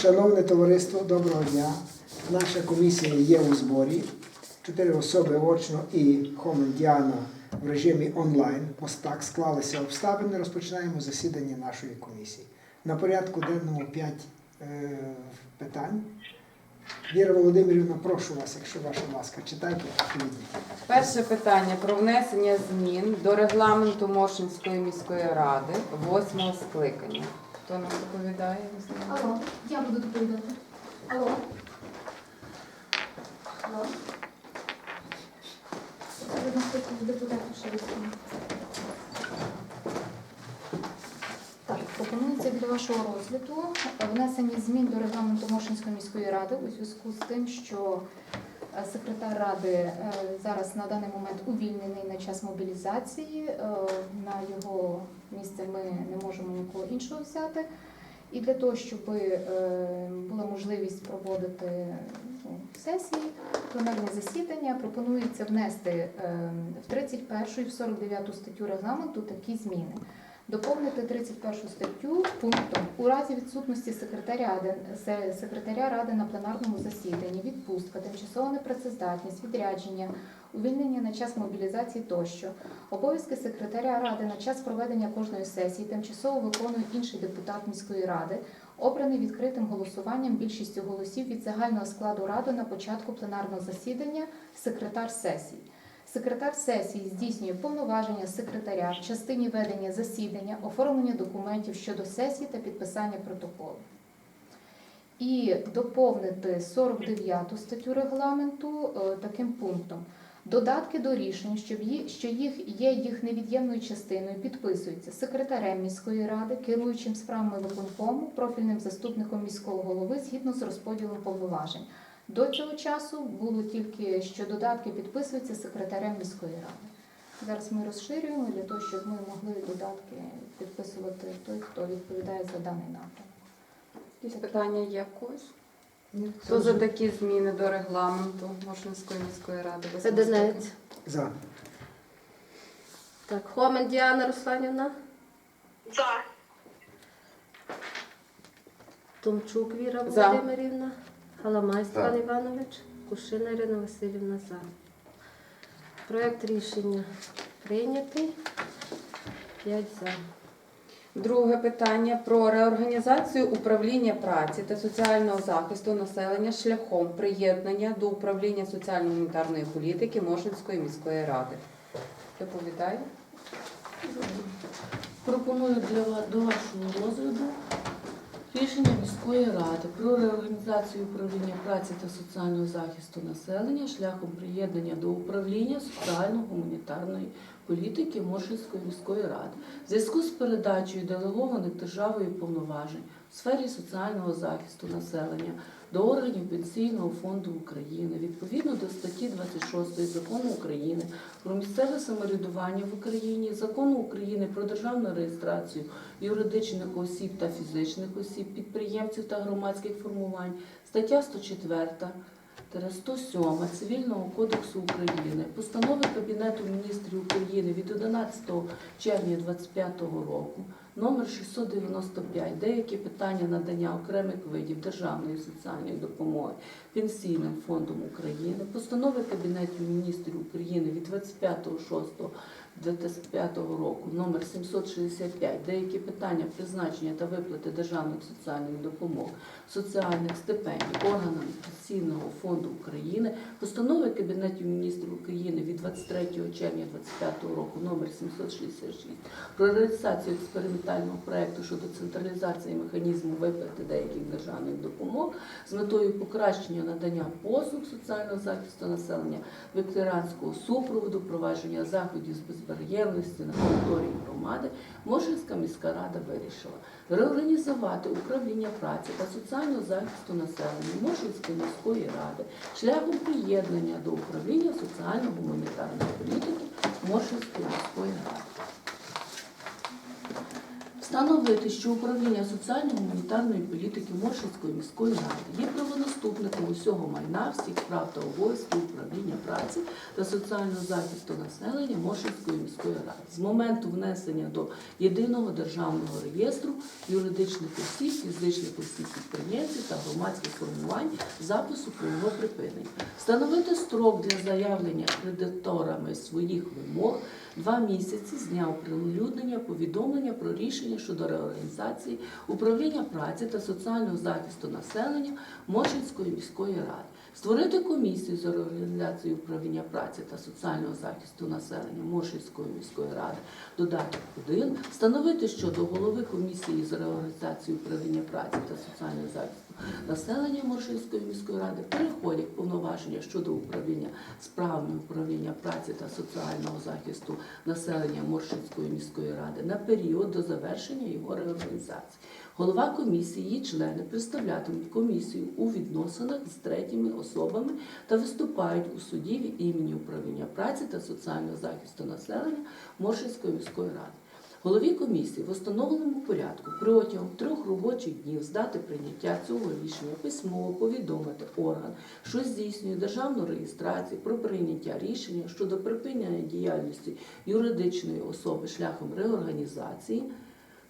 Шановне товариство, доброго дня. Наша комісія є у зборі. Чотири особи очно і Хомен Діана в режимі онлайн. Ось так склалися обставини. Розпочинаємо засідання нашої комісії. На порядку денному п'ять е, питань. Віра Володимирівна, прошу вас, якщо ваша ласка, читайте. Перше питання про внесення змін до регламенту Моршинської міської ради восьмого скликання. Хто нам доповідає? Алло, я буду доповідати. Алло. Алло. Так, пропонується для вашого розгляду внесення змін до регламенту Моршинської міської ради у зв'язку з тим, що секретар ради е, зараз на даний момент увільнений на час мобілізації. Е, На його місце ми не можемо нікого іншого взяти. І для того, щоб е, була можливість проводити ну, сесії, пленарні засідання, пропонується внести е, в 31 і в 49 статтю регламенту такі зміни. Доповнити 31 статтю пунктом у разі відсутності секретаря, секретаря ради на пленарному засіданні, відпустка, тимчасова непрацездатність, відрядження, увільнення на час мобілізації тощо. Обов'язки секретаря ради на час проведення кожної сесії тимчасово виконує інший депутат міської ради, обраний відкритим голосуванням більшістю голосів від загального складу ради на початку пленарного засідання секретар сесії. Секретар сесії здійснює повноваження секретаря в частині ведення засідання, оформлення документів щодо сесії та підписання протоколу. І доповнити 49 статтю регламенту е, таким пунктом. Додатки до рішень, що їх є їх невід'ємною частиною, підписуються секретарем міської ради, керуючим справами виконкому, профільним заступником міського голови згідно з розподілом повноважень. До цього часу було тільки що додатки підписуються секретарем міської ради. Зараз ми розширюємо для того, щоб ми могли додатки підписувати той, хто відповідає за даний напрям. Якісь питання є когось? Хто за такі зміни до регламенту Моршинської міської ради? скликання? За. Так, Хомен Діана Русланівна, За. Томчук Віра Володимирівна, Халамай За. Степан Іванович, Кушина Ірина Васильівна за. Проект рішення прийнятий. П'ять за. Друге питання про реорганізацію управління праці та соціального захисту населення шляхом приєднання до управління соціально-гуманітарної політики Моршинської міської ради. Доповідає? Пропоную для вас до вашого розгляду рішення міської ради про реорганізацію управління праці та соціального захисту населення шляхом приєднання до управління соціально-гуманітарної політики Моршинської міської ради. В зв'язку з передачею делегованих державою повноважень у сфері соціального захисту населення до органів Пенсійного фонду України відповідно до статті 26 закону України про місцеве самоврядування в Україні, закону України про державну реєстрацію юридичних осіб та фізичних осіб, підприємців та громадських формувань, стаття 104 107 Цивільного кодексу України, постанови Кабінету міністрів України від 11 червня 2025 року, номер 695, деякі питання надання окремих видів державної соціальної допомоги Пенсійним фондом України, постанови Кабінету міністрів України від 25.06.2025 року номер 765, деякі питання призначення та виплати державної соціальної допомоги, соціальних стипендій органам Пенсійного фонду України, постанови Кабінету міністрів України від 23 червня 2025 року номер 766 про реалізацію експериментального проекту щодо централізації механізму виплати деяких державних допомог з метою покращення надання послуг соціального захисту населення, ветеранського супроводу, провадження заходів з безбар'єрності на території громади, Мошинська міська рада вирішила реорганізувати управління праці та соціального захисту населення Мошинської міської ради шляхом приєднання до управління соціально-гуманітарної політики Мошинської міської ради. Встановити, що управління соціально-гуманітарної політики Моршинської міської ради є правонаступником усього майна, всіх прав та обов'язків управління праці та соціального захисту населення Моршинської міської ради з моменту внесення до єдиного державного реєстру юридичних осіб, фізичних осіб підприємців та громадських формувань запису про його припинення. Встановити строк для заявлення кредиторами своїх вимог два місяці з дня оприлюднення повідомлення про рішення щодо реорганізації управління праці та соціального захисту населення Моршинської міської ради. Створити комісію з реорганізації управління праці та соціального захисту населення Моршинської міської ради. Додаток 1. Встановити щодо голови комісії з реорганізації управління праці та соціального захисту населення Моршинської міської ради переходять повноваження щодо управління справами управління праці та соціального захисту населення Моршинської міської ради на період до завершення його реорганізації. Голова комісії, її члени представлятимуть комісію у відносинах з третіми особами та виступають у суді від імені управління праці та соціального захисту населення Моршинської міської ради. Голові комісії в установленому порядку протягом трьох робочих днів з дати прийняття цього рішення письмово повідомити орган, що здійснює державну реєстрацію про прийняття рішення щодо припинення діяльності юридичної особи шляхом реорганізації,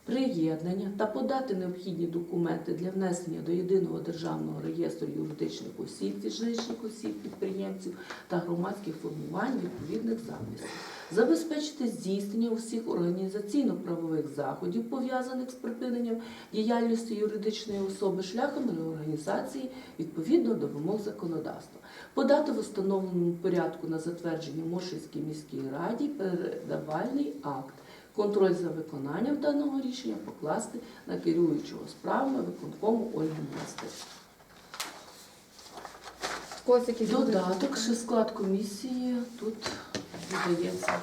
приєднання та подати необхідні документи для внесення до єдиного державного реєстру юридичних осіб, фізичних осіб, підприємців та громадських формувань відповідних записів забезпечити здійснення усіх організаційно-правових заходів, пов'язаних з припиненням діяльності юридичної особи шляхом реорганізації відповідно до вимог законодавства, подати в установленому порядку на затвердження Моршинській міській раді передавальний акт. Контроль за виконанням даного рішення покласти на керуючого справами виконкому Ольгу будуть? Додаток, ще склад комісії тут додається,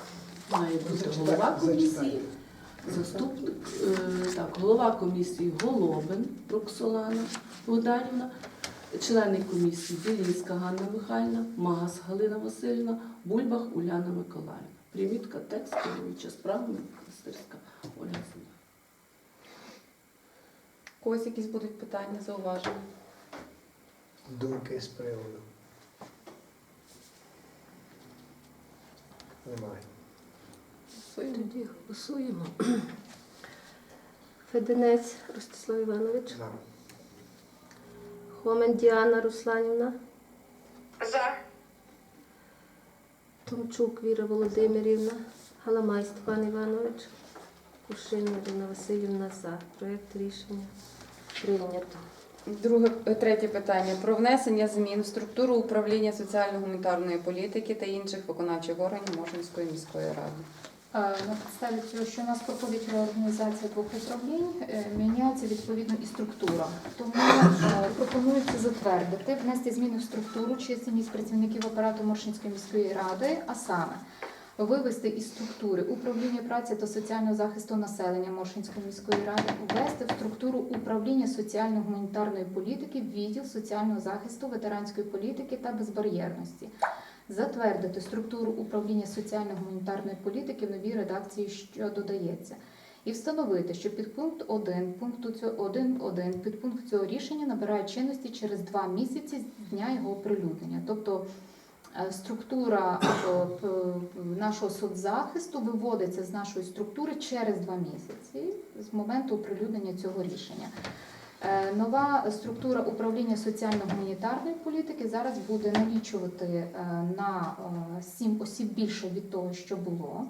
має бути голова комісії, заступник, е, так, голова комісії Голобин Роксолана Богданівна, члени комісії Білінська Ганна Михайлівна, Магас Галина Васильівна, Бульбах Уляна Миколаївна. Примітка текст керуюча справами Монастирська Ольга Зіна. Когось якісь будуть питання, зауваження? Думки з приводу. Немає. Голосуємо. Тоді голосуємо. Феденець Ростислав Іванович, За. Хомен Діана Русланівна, За. Томчук Віра Володимирівна, Галамай Степан Іванович, Кушина Ірина Васильівна за. Проєкт рішення прийнято. Друге, е, третє питання про внесення змін в структуру управління соціально-гуманітарної політики та інших виконавчих органів Моршинської міської ради. Е, На підставі цього, що у нас проходить реорганізація двох управлінь, е, міняється відповідно і структура. Тому пропонується затвердити, внести зміни в структуру чисельність працівників апарату Моршинської міської ради, а саме вивести із структури управління праці та соціального захисту населення Моршинської міської ради, ввести в структуру управління соціально-гуманітарної політики, відділ соціального захисту, ветеранської політики та безбар'єрності. Затвердити структуру управління соціально-гуманітарної політики в новій редакції, що додається, і встановити, що підпункт 1 пункту цього 1.1 підпункт цього рішення набирає чинності через два місяці з дня його оприлюднення. Тобто структура е, нашого соцзахисту виводиться з нашої структури через два місяці з моменту оприлюднення цього рішення. Е, Нова структура управління соціально-гуманітарної політики зараз буде налічувати е, на е, сім осіб більше від того, що було.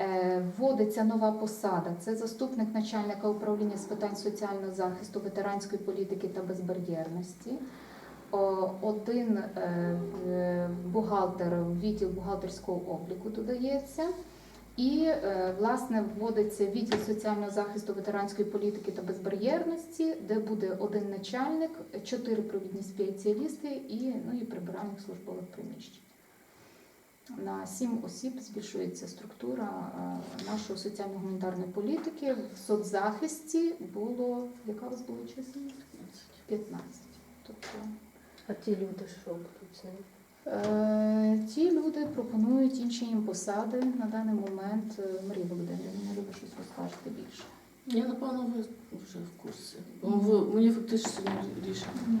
Е, Вводиться нова посада. Це заступник начальника управління з питань соціального захисту, ветеранської політики та безбар'єрності. Один е, бухгалтер, відділ бухгалтерського обліку додається. І е, власне вводиться відділ соціального захисту ветеранської політики та безбар'єрності, де буде один начальник, чотири провідні спеціалісти і ну і прибиральник службових приміщень. На сім осіб збільшується структура е, нашої соціально-гуманітарної політики. В соцзахисті було яка у вас була чисельність? 15. Тобто А ті люди, що будуть з? Е, Ті люди пропонують інші їм посади на даний момент. Е, Марія Володимирівна, любить щось розкажете більше. Я напевно ви вже в курсі. Ви- мені фактично рішення. Ні.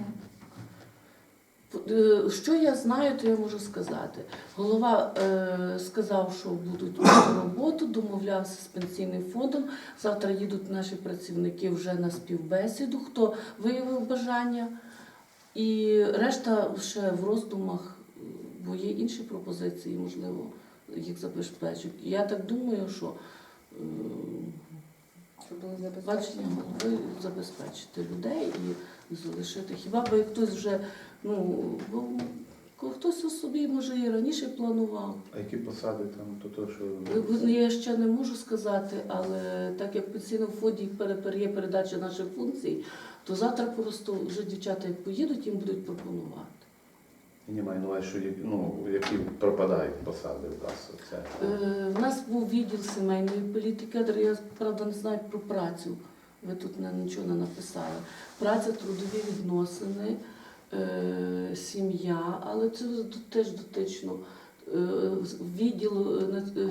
Е, Що я знаю, то я можу сказати. Голова е, сказав, що будуть мати роботу, домовлявся з пенсійним фондом. Завтра їдуть наші працівники вже на співбесіду, хто виявив бажання. І решта ще в роздумах, бо є інші пропозиції, можливо, їх забезпечать. І Я так думаю, що е, бачення голови забезпечити людей і залишити. Хіба би хтось вже, ну, бо хтось собі може і раніше планував. А які посади там, то то, що Ну, Я ще не можу сказати, але так як в пенсійному фонді є передача наших функцій, то завтра просто вже дівчата як поїдуть, їм будуть пропонувати. Не маю на увазі, що ну, які пропадають посади в нас. Це. Е, У нас був відділ сімейної політики, я правда не знаю про працю. Ви тут не- нічого не написали. Праця, трудові відносини, е, сім'я, але це теж дотично. Е, Відділ е, е,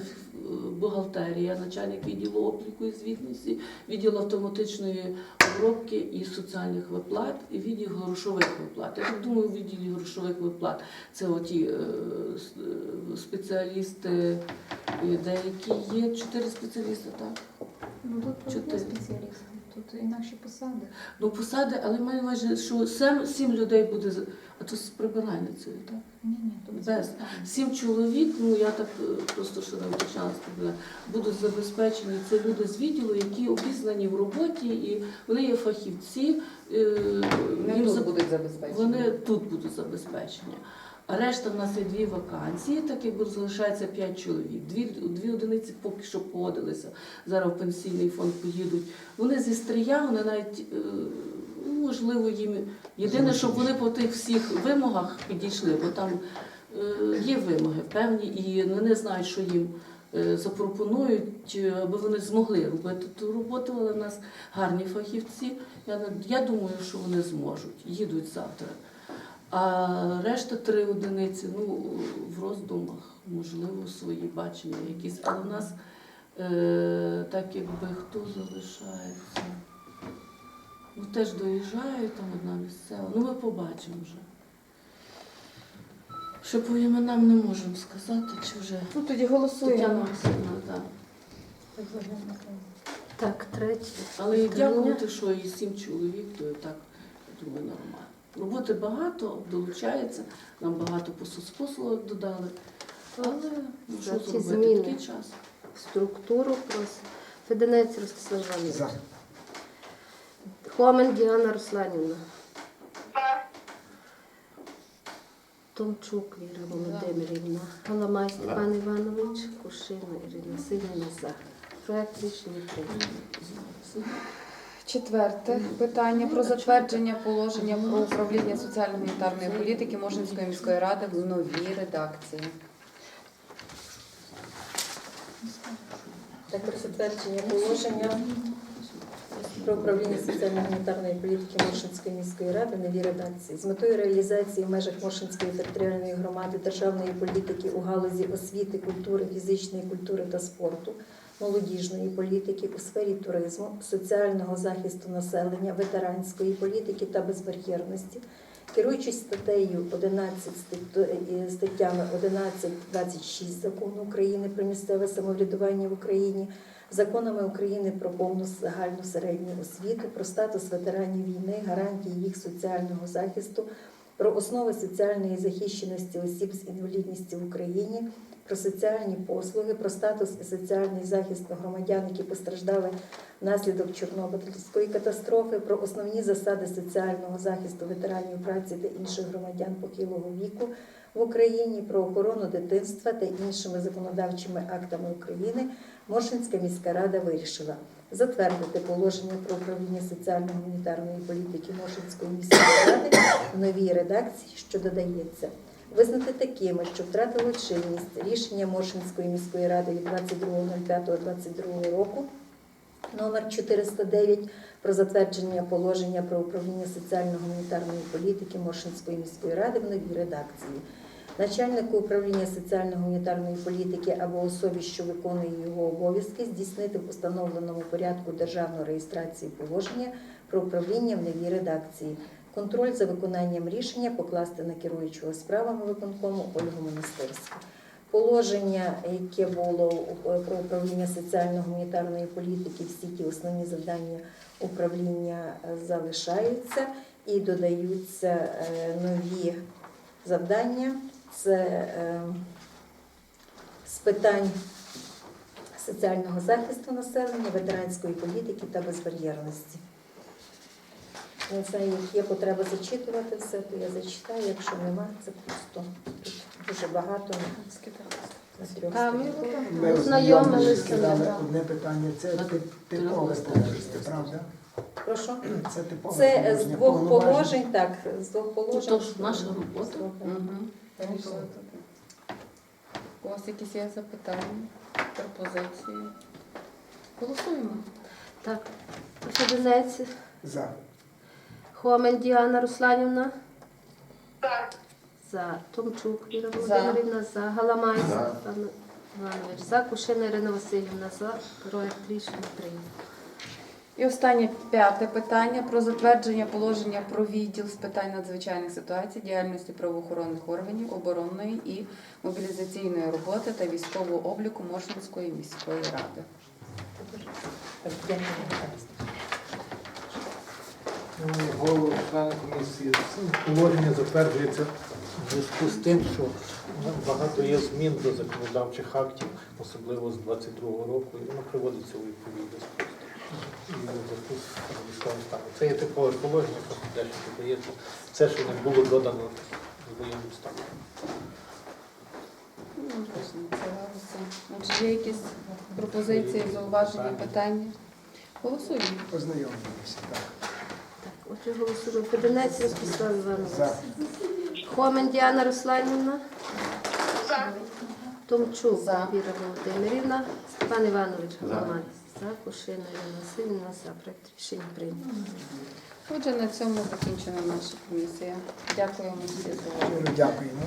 бухгалтерія, начальник відділу обліку і звітності, відділ автоматичної обробки і соціальних виплат, і відділ грошових виплат. Я так думаю, відділі грошових виплат це оті спеціалісти, деякі є чотири спеціалісти, так. Ну тут Чотири. спеціалісти, тут інакші посади. Ну, посади, але маю увазі, що сем, сім людей буде, з- а то з прибирання цієї, так? Ні, ні, тут Без. Сім чоловік, ну я так е, просто ще не визначалася, будуть забезпечені. Це люди з відділу, які обізнані в роботі, і вони є фахівці. е, Вони їм тут за- будуть забезпечені. Вони тут будуть забезпечені. Решта в нас є дві вакансії, так якби залишається п'ять чоловік. Дві, дві одиниці поки що погодилися. Зараз в пенсійний фонд поїдуть. Вони зі стрія, вони навіть е, ну, можливо їм єдине, щоб вони по тих всіх вимогах підійшли, бо там е, є вимоги певні, і вони знають, що їм. е, Запропонують, аби вони змогли робити ту роботу, але в нас гарні фахівці. Я, я думаю, що вони зможуть, їдуть завтра. А решта три одиниці, ну, в роздумах, можливо, свої бачення якісь. Але в нас е, так якби хто залишається. Ну, теж доїжджають, там одна місцева. Ну, ми побачимо вже. Що по іменам не можемо сказати, чи вже Ну тоді голосуємо. Тетяна Васильівна, так. Так, третє. Але і питання. дякувати, що і сім чоловік, то і так, я думаю, нормально. Роботи багато, долучається, нам багато по соцпослугах додали. Але ну, що Ці зробити, зміни. такий час. Структуру просить. Феденець Ростислав Іванович. За. Хомен Діана Русланівна. Томчук Віра Володимирівна. Галамай Степан Іванович. Кушина Ірина Васильівна. За. Проект рішення прийнято. Четверте питання про затвердження положення про управління соціально-гуманітарної політики Мошинської міської ради в новій редакції. Так, про затвердження положення про управління соціально-гуманітарної політики Моршинської міської ради в новій редакції. З метою реалізації в межах Моршинської територіальної громади державної політики у галузі освіти, культури, фізичної культури та спорту, молодіжної політики у сфері туризму, соціального захисту населення, ветеранської політики та безбар'єрності. Керуючись статтею 11 статт- е, статтями 11-26 закону України про місцеве самоврядування в Україні, законами України про повну загальну середню освіту, про статус ветеранів війни, гарантії їх соціального захисту, про основи соціальної захищеності осіб з інвалідністю в Україні, про соціальні послуги, про статус і соціальний захист громадян, які постраждали внаслідок Чорнобильської катастрофи, про основні засади соціального захисту ветеранів праці та інших громадян похилого віку в Україні, про охорону дитинства та іншими законодавчими актами України, Моршинська міська рада вирішила затвердити положення про управління соціально-гуманітарної політики Моршинської міської ради в новій редакції, що додається. Визнати такими, що втратило чинність рішення Моршинської міської ради від 22.05.22 року номер 409 про затвердження положення про управління соціально-гуманітарної політики Моршинської міської ради в новій редакції. начальнику управління соціально-гуманітарної політики або особі, що виконує його обов'язки, здійснити в установленому порядку державну реєстрацію положення про управління в новій редакції. Контроль за виконанням рішення покласти на керуючого справами виконкому Ольгу Монастирську. Положення, яке було про управління соціально-гуманітарної політики, всі ті основні завдання управління е, залишаються і додаються е, нові завдання. Це е, з питань соціального захисту населення, ветеранської політики та безбар'єрності. Не знаю, є потреба зачитувати все, то я зачитаю. Якщо нема, це просто тут дуже багато на ми. Ми Ознайомилися, одне питання. Це тип- типове положення, правда? Прошу. Це типове Це з положення, двох положень, так, з двох положень. Тож наша робота. зроблено. У вас якісь є запитання, пропозиції? Голосуємо. Так. Феденець, За. Хомен Діана Русланівна. За. Томчук Віра Володимирівна. За. Галамай За. Степан Іванович. За. Кушина Ірина Васильівна. За. Проект рішення прийнято. І останнє п'яте питання про затвердження положення про відділ з питань надзвичайних ситуацій, діяльності правоохоронних органів, оборонної і мобілізаційної роботи та військового обліку Моршинської міської ради. Голову, члени комісії, положення затверджується в зв'язку з тим, що багато є змін до законодавчих актів, особливо з 22-го року, і воно приводиться у відповідність просто. Це є типове положення, просто дещо додається. Це, що не було додано з воєнним станом. Все. Отже, є якісь пропозиції, зауваження, питання? Голосуємо. Познайомилися. Так. Отже, голосуємо. Феденець Ростислав Іванович. Хомен Діана Русланівна. Томчук За. Віра Володимирівна. Степан Іванович За. Галамай. За. Кушина Ірина Васильівна. За. Проект рішення прийнято. Отже, на цьому закінчена наша комісія. Дякуємо всі за увагу. Дякуємо.